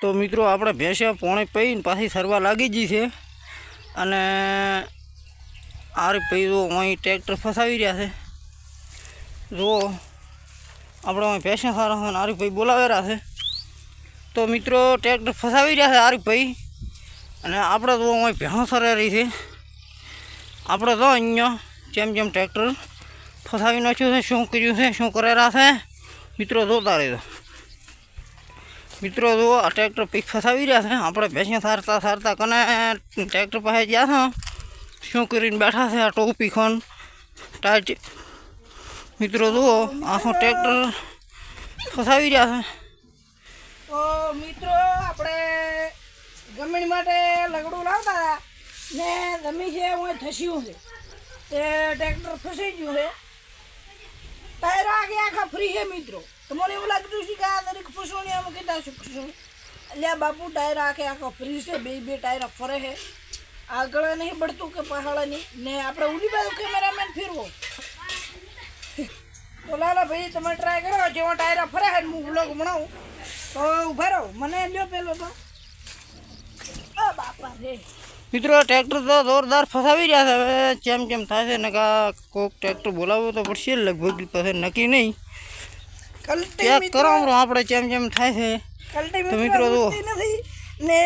તો મિત્રો આપણે ભેંસે પોણે પહીને પાછી સરવા લાગી ગઈ છે. અને આરી જો અહીં ટ્રેક્ટર ફસાવી રહ્યા છે. જો આપણે અહીં ભેંસે સારા છે અને બોલાવેલા છે. તો મિત્રો ટ્રેક્ટર ફસાવી રહ્યા છે આરી ભાઈ અને આપણે તો અહીં ભેણો રહી છે. આપણે તો અહીંયા જેમ જેમ ટ્રેક્ટર ફસાવી નાખ્યું છે, શું કર્યું છે, શું કરેલા છે, મિત્રો જોતા રહેજો. મિત્રો જો આ ટ્રેક્ટર પીક ફસાવી રહ્યા છે. આપણે ભેંસિયા સારતા સારતા કને ટ્રેક્ટર પાસે ગયા છે. શું કરીને બેઠા છે આ ટોપી ખોન? ટાઈટ મિત્રો, જુઓ આખું ટ્રેક્ટર ફસાવી રહ્યા છે. તો મિત્રો, આપણે જમીન માટે લગડું લાવતા હતા ને જમીન છે હું થસ્યું છે. તે ટ્રેક્ટર ફસાઈ ગયું છે. ટાયર આગે આખા ફ્રી છે, મિત્રો. તો મને એવું લાગતું છે કે આ દરેક ફસોણી અમે કીધા છે ફસોણી એટલે બાપુ ટાયર આખે આખો ફ્રી છે, બે બે ટાયર ફરે છે. આગળ નહીં બળતું કે પહાડ નહીં ને આપણે ઉલી બાજુ કેમેરામેન ફેરવો. તો લાલા ભાઈ, તમે ટ્રાય કરો. જેવા ટાયર ફરે ને હું બ્લોગ બનાવું. તો ઊભા રહો. મને લ્યો પેલો તો. બાપા રે. મિત્રો ટ્રેક્ટર તો જોરદાર ફસાવી રહ્યા છે. હવે જેમ જેમ થાય છે ને કોક ટ્રેક્ટર બોલાવવું તો પડશે. લગભગ પાસે નક્કી નહીં. ચેક કરો આપણે જેમ જેમ થાય છે. તો મિત્રો ને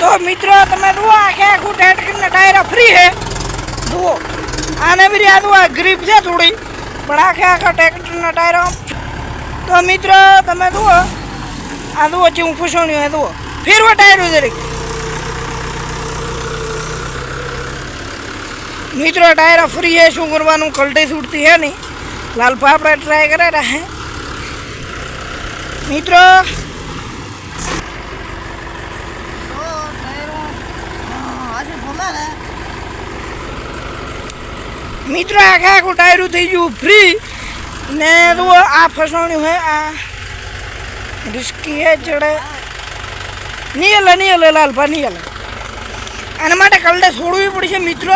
તો મિત્રો તમે જુઓ આખે આખું ટેટકીના ટાયર ફ્રી છે. જુઓ. આને બી આ જુઓ ગ્રીપ છે થોડી. પણ આખે આખા ટ્રેક્ટરના ટાયરો. તો મિત્રો, તમે જુઓ. આ જુઓ હું ફૂસણ્યું હે જુઓ. ફેરવો ટાયર જરીક. મિત્રો ટાયરો ફ્રી હે, શું કરવાનું? કલટી છૂટતી હે નહીં. લાલપા આપણે ટ્રાય કરેલા હે. મિત્રો. મિત્રો આખા આખું ટાયરું થઈ ગયું, ફ્રી. ને જુઓ, આ ફસાણ્યું હોય આ રિસ્કી હે, ચડે. નહીં હલે નહીં હલે લાલભા નહીં હલે આના માટે કલડે છોડવી પડશે, મિત્રો.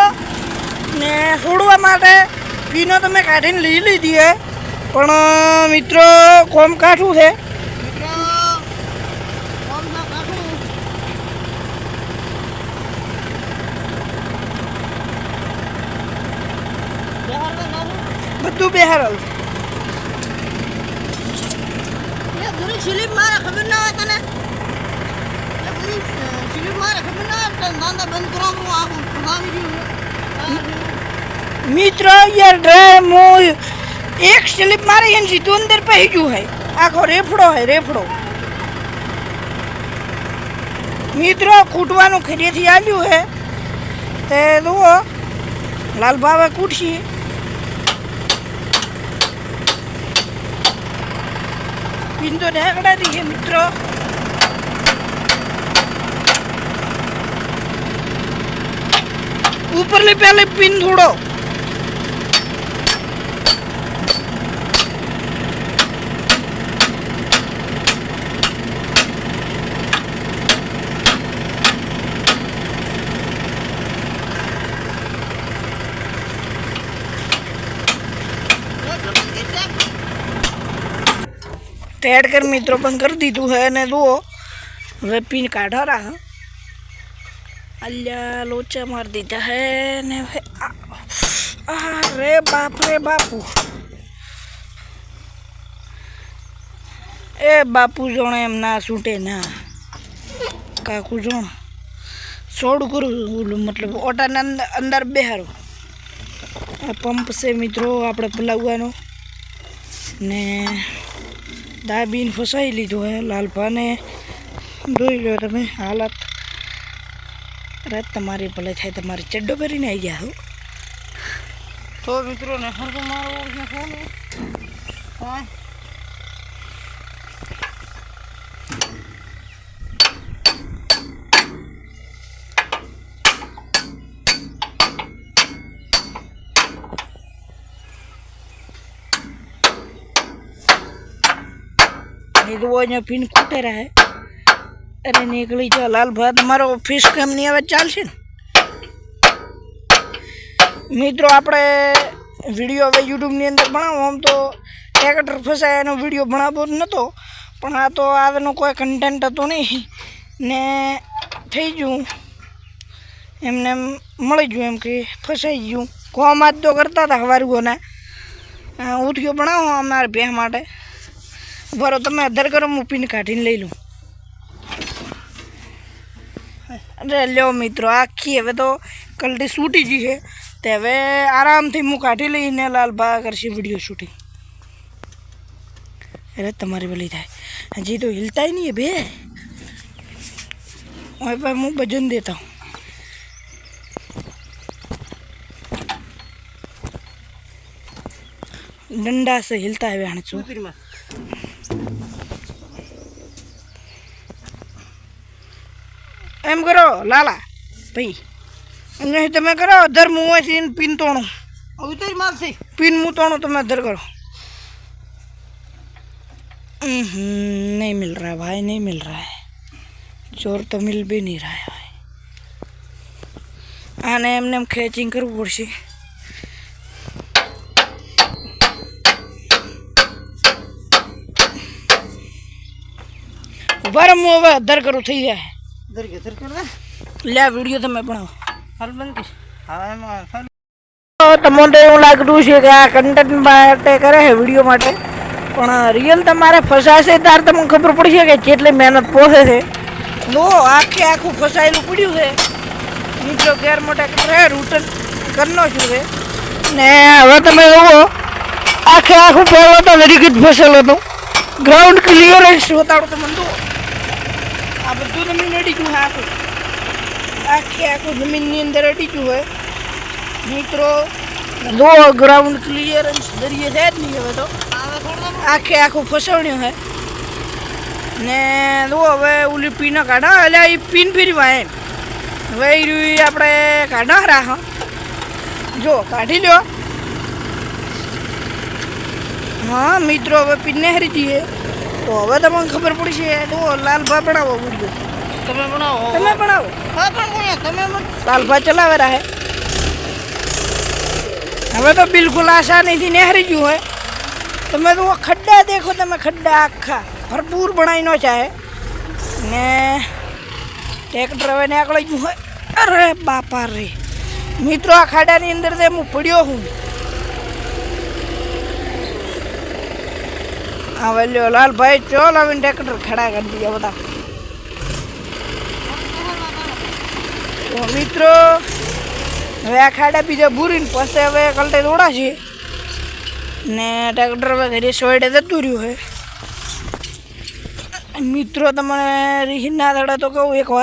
ને છોડવા માટે પીનો તમે કાઢીને લઈ લીધી હે. પણ, મિત્રો, કોમ કાઠું છે. બધું બેહારલ સ્લીપ મારે ખબર ના હોય તને સ્લીપ મારે ખબર ના હોય ધંધા બંધ કરવાનું આખું ફસાવી ગયું મિત્રો યાર ડ્રાય મો એક સ્લિપ મારી એને સીધું અંદર પહી ગયું હે આખો રેફડો હે રેફડો મિત્રો કૂટવાનું ખેડીએથી આવ્યું હે તે જુઓ લાલભાવે કૂટશી પિંતો ઢાકડા છે મિત્રો. ઉપરલી પહેલી પિન થોડો ટેડ કર મિત્રો પણ કરી દીધું હે અને જુઓ, હવે પીન કાઢા રા અલ્યા, લોચા માર દીધા હે ને હવે આ- આ રે બાપ, રે બાપુ. એ બાપુ જોણે એમ ના છૂટે ના. કાકુ જોણ. સોડ કરું ઓલું મતલબ ઓટાના અંદર બેહારું. આ પંપ છે મિત્રો, આપણે પલાવવાનો. ને દાબીને ફસાઈ લીધું હે લાલભાને જોઈ લો તમે હાલત. રાત તમારી ભલે થાય, તમારી ચડ્ડો પહેરીને આવી ગયા હું. તો મિત્રોને હરકો મારો ફોન હા એ वो અહીંયા પિન ખૂટે રહે અરે નીકળી જા લાલભાઈ તમારો ઓફિસ કામની હવે ચાલશે ને? મિત્રો, આપણે વીડિયો હવે યુટ્યુબની અંદર બનાવો આમ તો ટ્રેક્ટર ફસાય એનો વીડિયો બનાવવો જ નહોતો પણ આ તો આનો કોઈ કન્ટેન્ટ હતો નહીં. ને થઈ ગયું. એમને એમ મળી ગયું એમ કે ફસાઈ ગયું. કોમાં જ તો કરતા હતા હવારુઓના ઉઠ્યો બનાવો અમારા ભેહ માટે. બરો તમે અધર કરો હું પીન કાઢીને લઈ લઉં અરે લ્યો મિત્રો આખી હવે તો કલટી છૂટી ગઈ છે તે હવે આરામથી હું કાઢી લઈને લાલભા કરશે વિડીયો શૂટિંગ અરે તમારી ભલી થાય હજી તો હિલતાય નહીં બે ઓય ભાઈ હું ભજન દેતા હું डंडा से हिलता है बहन चो ઉતરીમાં એમ કરો લાલા ભાઈ અહીંયા તમે કરો અધર હું અહીંથી પિન તોણું ઉતરી મારશે પિન હું તોણું તમે અધર કરો हम्म, नहीं मिल रहा है भाई नहीं मिल रहा है जोर तो मिल भी नहीं रहा है भाई આને એમને એમ ખેંચિંગ કરવું પડશે ઊભા હવે અધર કરું થઈ જાય. ધરકે કે દર કર દે લે વીડિયો તમે બનાવો હાલ બંધ હા એમાં. તો તમને એવું લાગતું છે કે આ કન્ટેન્ટ માટે કરે છે વીડિયો માટે. પણ રિયલ તમારે ફસાશે ત્યારે તમને ખબર પડશે કે કેટલી મહેનત પોસે છે. લો આખે આખું ફસાયેલું પડ્યું છે. મિત્રો ગેર મોટા કરે રૂટન કરનો છું છે. ને હવે તમે જુઓ આખે આખું પહેલો તો લડી જ ફસેલો હતો. ક્લિયરન્સ બતાડો તમને જુઓ. આ બધું તમે નડી ગયું છે આખું. આખી આખું જમીનની અંદર અડી ગયું હોય મિત્રો લો ગ્રાઉન્ડ ક્લિયરન્સ દરિયે છે જ નહીં હવે તો. આખે આખું ફસવણ્યું હે ને લો હવે ઓલી પીનો કાઢા. એટલે એ પીન ફેરવા એમ. હવે એ આપણે કાઢા રાખ જો કાઢી લ્યો. હા મિત્રો હવે હરી જઈએ. તો હવે તમને ખબર પડશે તો લાલભા બનાવો વીડિયો તમે ભણાવો. તમે ભણાવો હા પણ તમે લાલભા ચલાવે રહે. હવે તો બિલકુલ આસાનીથી નહેરી ગયું હોય. તમે તો ખડ્ડા દેખો તમે ખડ્ડા આખા. ભરપૂર ભણાઈ નો ચાહે ને ટ્રેક્ટર હવે નીકળી ગયું હોય. અરે બાપા રે. મિત્રો આ ખાડાની અંદર તે હું પડ્યો હું. હા, વેલ્યો, લાલભાઈ, ચોલ આવીને ટ્રેક્ટર ખડા કરી દીધા બધા. મિત્રો, હવે આ ખાડા બીજા બુરીને પાસે હવે કલટે દોડા છે ને ટ્રેક્ટર હવે ઘરે જતું રહ્યું હે મિત્રો તમને રીહિના દડા તો કહું એક વાત.